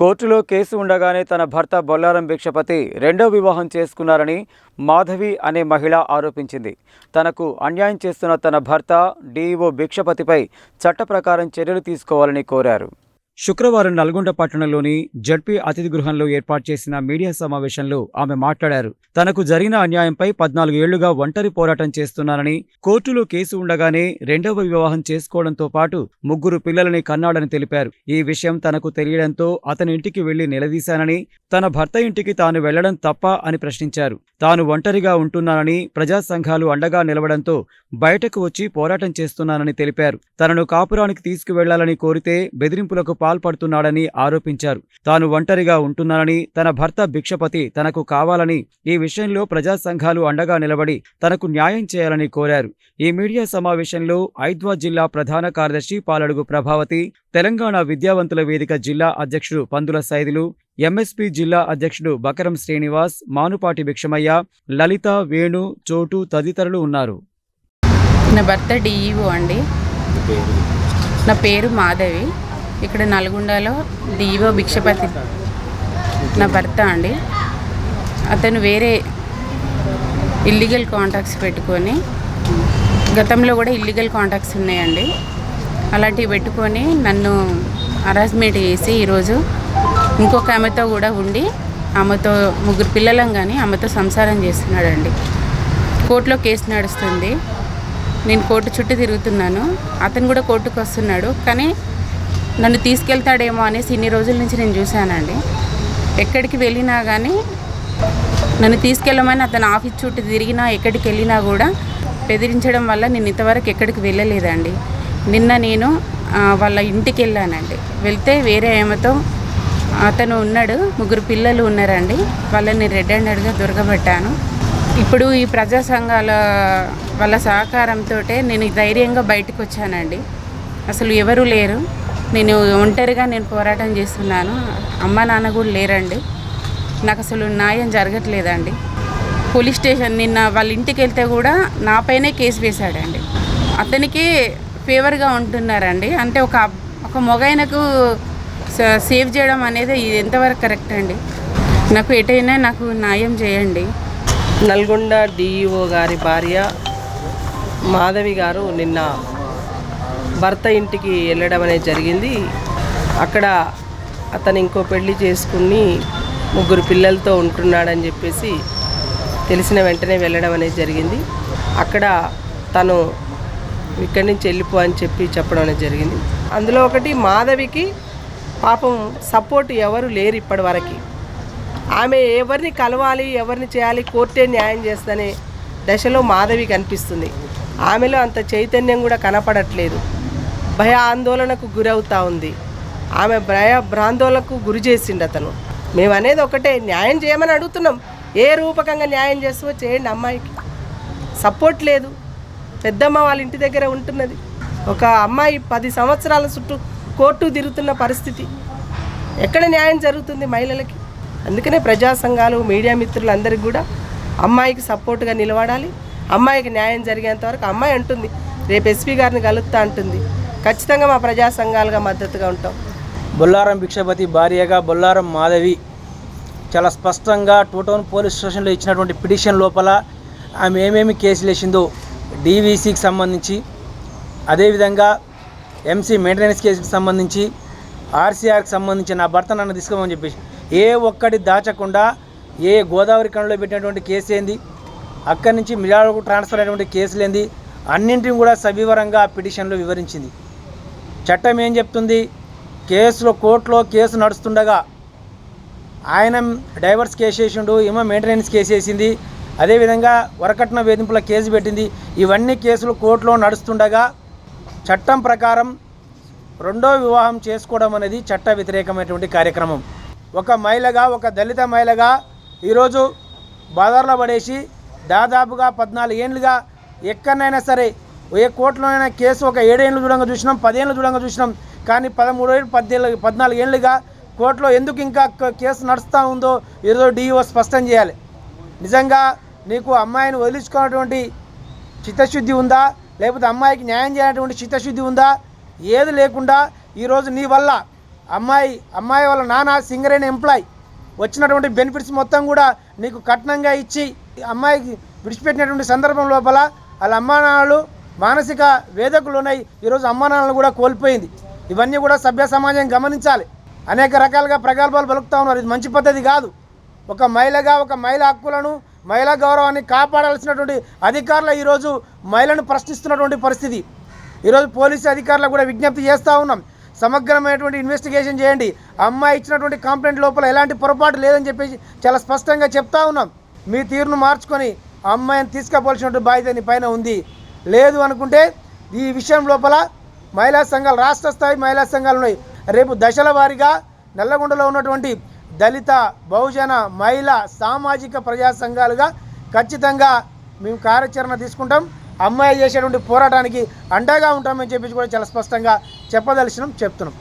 కోర్టులో కేసు ఉండగానే తన భర్త బొల్లారం భిక్షపతి రెండో వివాహం చేసుకున్నారని మాధవి అనే మహిళ ఆరోపించింది. తనకు అన్యాయం చేస్తున్న తన భర్త డీఈఓ భిక్షపతిపై చట్ట ప్రకారం చర్యలు తీసుకోవాలని కోరారు. శుక్రవారం నల్గొండ పట్టణంలోని జడ్పీ అతిథి గృహంలో ఏర్పాటు చేసిన మీడియా సమావేశంలో ఆమె మాట్లాడారు. తనకు జరిగిన అన్యాయంపై పద్నాలుగు ఏళ్ళుగా ఒంటరి పోరాటం చేస్తున్నానని కోర్టులో కేసు ఉండగానే రెండవ వివాహం చేసుకోవడంతో పాటు ముగ్గురు పిల్లలని కన్నాడని తెలిపారు. ఈ విషయం తనకు తెలియడంతో అతని ఇంటికి వెళ్ళి నిలదీశానని తన భర్త ఇంటికి తాను వెళ్ళడం తప్ప అని ప్రశ్నించారు. తాను ఒంటరిగా ఉంటున్నానని ప్రజా సంఘాలు అండగా నిలవడంతో బయటకు వచ్చి పోరాటం చేస్తున్నానని తెలిపారు. తనను కాపురానికి తీసుకువెళ్ళాలని కోరితే బెదిరింపులకు పాల్పడుతున్నాడని ఆరోపించారు. తాను ఒంటరిగా ఉంటున్నానని తన భర్త భిక్షపతి తనకు కావాలని ఈ విషయంలో ప్రజా సంఘాలు అండగా నిలబడి తనకు న్యాయం చేయాలని కోరారు. ఈ మీడియా సమావేశంలో ఐద్వా జిల్లా ప్రధాన కార్యదర్శి పాలడుగు ప్రభావతి తెలంగాణ విద్యావంతుల వేదిక జిల్లా అధ్యక్షుడు పందుల సైదులు ఎంఎస్పీ జిల్లా అధ్యక్షుడు బకరం శ్రీనివాస్ మానుపాటి భిక్షమయ్య లలిత వేణు చోటు తదితరులు ఉన్నారు. నా భర్త డిఈఓ అండి. నా పేరు మాధవి. ఇక్కడ నల్గొండలో డిఈఓ భిక్షపతి నా భర్త అండి. అతను వేరే ఇల్లీగల్ కాంటాక్ట్స్ పెట్టుకొని గతంలో కూడా ఇల్లీగల్ కాంటాక్ట్స్ ఉన్నాయండి. అలాంటివి పెట్టుకొని నన్ను హరాస్మెంట్ చేసి ఈరోజు ఇంకొక ఆమెతో కూడా ఉండి ఆమెతో ముగ్గురు పిల్లలం కానీ ఆమెతో సంసారం చేస్తున్నాడండి. కోర్టులో కేసు నడుస్తుంది. నేను కోర్టు చుట్టూ తిరుగుతున్నాను. అతను కూడా కోర్టుకు వస్తున్నాడు. కానీ నన్ను తీసుకెళ్తాడేమో అనేసి ఇన్ని రోజుల నుంచి నేను చూశానండి. ఎక్కడికి వెళ్ళినా కానీ నన్ను తీసుకెళ్ళమని అతను ఆఫీస్ చుట్టూ తిరిగినా ఎక్కడికి వెళ్ళినా కూడా బెదిరించడం వల్ల నేను ఇంతవరకు ఎక్కడికి వెళ్ళలేదండి. నిన్న నేను వాళ్ళ ఇంటికి వెళ్ళానండి. వెళ్తే వేరే ఏమతో అతను ఉన్నాడు ముగ్గురు పిల్లలు ఉన్నారండి. వాళ్ళని రెడ్ హ్యాండెడ్గా దొరకబట్టాను. ఇప్పుడు ఈ ప్రజా సంఘాల వాళ్ళ సహకారంతో నేను ధైర్యంగా బయటకు వచ్చానండి. అసలు ఎవరు లేరు. నేను ఒంటరిగా నేను పోరాటం చేస్తున్నాను. అమ్మ నాన్న కూడా లేరండి. నాకు అసలు న్యాయం జరగట్లేదండి. పోలీస్ స్టేషన్ నిన్న వాళ్ళ ఇంటికి వెళ్తే కూడా నాపైనే కేసు వేశాడండి. అతనికి ఫేవర్గా ఉంటున్నారండి. అంటే ఒక ఒక మొగైనకు సేవ్ చేయడం అనేది ఇది ఎంతవరకు కరెక్ట్ అండి? నాకు ఎటైనా నాకు న్యాయం చేయండి. నల్గొండ డిఈఓ గారి భార్య మాధవి గారు నిన్న భర్త ఇంటికి వెళ్ళడం అనేది జరిగింది. అక్కడ అతను ఇంకో పెళ్ళి చేసుకుని ముగ్గురు పిల్లలతో ఉంటున్నాడని చెప్పేసి తెలిసిన వెంటనే వెళ్ళడం అనేది జరిగింది. అక్కడ తను ఇక్కడి నుంచి వెళ్ళిపో అని చెప్పి చెప్పడం అనేది జరిగింది. అందులో ఒకటి మాధవికి పాపం సపోర్ట్ ఎవరు లేరు ఇప్పటి వరకు ఆమె ఎవరిని కలవాలి ఎవరిని చేయాలి కోర్టే న్యాయం చేస్తనే దశలో మాధవి కనిపిస్తుంది. ఆమెలో అంత చైతన్యం కూడా కనపడట్లేదు. భయ ఆందోళనకు గురవుతా ఉంది. ఆమె భయ భ్రాందోళనకు గురి చేసిండు అతను. మేము అనేది ఒకటే న్యాయం చేయమని అడుగుతున్నాం. ఏ రూపకంగా న్యాయం చేస్తామో చేయండి అమ్మాయికి. సపోర్ట్ లేదు. పెద్దమ్మ వాళ్ళ ఇంటి దగ్గర ఉంటున్నది. ఒక అమ్మాయి పది సంవత్సరాల చుట్టూ కోర్టు తిరుగుతున్న పరిస్థితి. ఎక్కడ న్యాయం జరుగుతుంది మహిళలకి? అందుకనే ప్రజా సంఘాలు మీడియా మిత్రులు అందరికీ కూడా అమ్మాయికి సపోర్ట్గా నిలబడాలి. అమ్మాయికి న్యాయం జరిగేంత వరకు అమ్మాయి అంటుంది. రేపు ఎస్పీ గారిని కలుపుతా అంటుంది. ఖచ్చితంగా మా ప్రజా సంఘాలుగా మద్దతుగా ఉంటాం. బొల్లారం భిక్షపతి భార్యగా బొల్లారం మాధవి చాలా స్పష్టంగా టూ టౌన్ పోలీస్ స్టేషన్లో ఇచ్చినటువంటి పిటిషన్ లోపల ఆమె ఏమేమి కేసులు వేసిందో డీవీసీకి సంబంధించి అదేవిధంగా ఎంసీ మెయింటెనెన్స్ కేసుకి సంబంధించి ఆర్సీఆర్కి సంబంధించి నా భర్త నన్ను తీసుకోమని చెప్పేసి ఏ ఒక్కటి దాచకుండా ఏ గోదావరి కణలో పెట్టినటువంటి కేసు ఏంది అక్కడి నుంచి మిర్యాలకు ట్రాన్స్ఫర్ అయినటువంటి కేసులు ఏంది అన్నింటిని కూడా సవివరంగా ఆ పిటిషన్లో వివరించింది. చట్టం ఏం చెప్తుంది? కేసులో కోర్టులో కేసు నడుస్తుండగా ఆయన డైవర్స్ కేసేసిండు వేసిండు మెయింటెనెన్స్ కేసేసింది. అదేవిధంగా వరకట్న వేధింపుల కేసు పెట్టింది. ఇవన్నీ కేసులు కోర్టులో నడుస్తుండగా చట్టం ప్రకారం రెండో వివాహం చేసుకోవడం అనేది చట్ట వ్యతిరేకమైనటువంటి కార్యక్రమం. ఒక మహిళగా ఒక దళిత మహిళగా ఈరోజు బాధార్లో పడేసి దాదాపుగా పద్నాలుగు ఏళ్ళుగా ఎక్కడనైనా సరే ఏ కోర్టులోనైనా కేసు ఒక ఏడేళ్ళు చూడంగా చూసినాం పదేళ్ళు చూడంగా చూసినాం. కానీ పదమూడు ఏళ్ళు పద్దేళ్ళు పద్నాలుగు ఏళ్ళుగా కోర్టులో ఎందుకు ఇంకా కేసు నడుస్తూ ఉందో ఏదో డిఓ స్పష్టం చేయాలి. నిజంగా నీకు అమ్మాయిని వదిలించుకున్నటువంటి చిత్తశుద్ధి ఉందా? లేకపోతే అమ్మాయికి న్యాయం చేయనటువంటి చిత్తశుద్ధి ఉందా? ఏది లేకుండా ఈరోజు నీ వల్ల అమ్మాయి అమ్మాయి వాళ్ళ నాన్న సింగరేణి ఎంప్లాయ్ వచ్చినటువంటి బెనిఫిట్స్ మొత్తం కూడా నీకు కట్నంగా ఇచ్చి అమ్మాయికి విడిచిపెట్టినటువంటి సందర్భం లోపల వాళ్ళ అమ్మానాన్నలు మానసిక వేదకులు ఉన్నాయి. ఈరోజు అమ్మానాన్నలు కూడా కోల్పోయింది. ఇవన్నీ కూడా సభ్య సమాజం గమనించాలి. అనేక రకాలుగా ప్రగల్భాలు బలుకుతా ఉన్నారు. ఇది మంచి పద్ధతి కాదు. ఒక మహిళగా ఒక మహిళ హక్కులను మహిళా గౌరవాన్ని కాపాడాల్సినటువంటి అధికారులు ఈరోజు మహిళను ప్రశ్నిస్తున్నటువంటి పరిస్థితి. ఈరోజు పోలీసు అధికారులకు కూడా విజ్ఞప్తి చేస్తూ ఉన్నాం. సమగ్రమైనటువంటి ఇన్వెస్టిగేషన్ చేయండి. అమ్మాయి ఇచ్చినటువంటి కంప్లైంట్ లోపల ఎలాంటి పొరపాటు లేదని చెప్పేసి చాలా స్పష్టంగా చెప్తా ఉన్నాం. మీ తీరును మార్చుకొని అమ్మాయిని తీసుకుపోవాల్సినటువంటి బాధ్యత పైన ఉంది. లేదు అనుకుంటే ఈ విషయం లోపల మహిళా సంఘాలు రాష్ట్ర స్థాయి మహిళా సంఘాలు ఉన్నాయి. రేపు దశల వారీగా నల్లగొండలో ఉన్నటువంటి దళిత బహుజన మహిళా సామాజిక ప్రజా సంఘాలుగా ఖచ్చితంగా మేము కార్యాచరణ తీసుకుంటాం. అమ్మాయి చేసేటువంటి పోరాటానికి అండగా ఉంటామని చెప్పేసి కూడా చాలా స్పష్టంగా చెప్పదలిచినాం చెప్తున్నాం.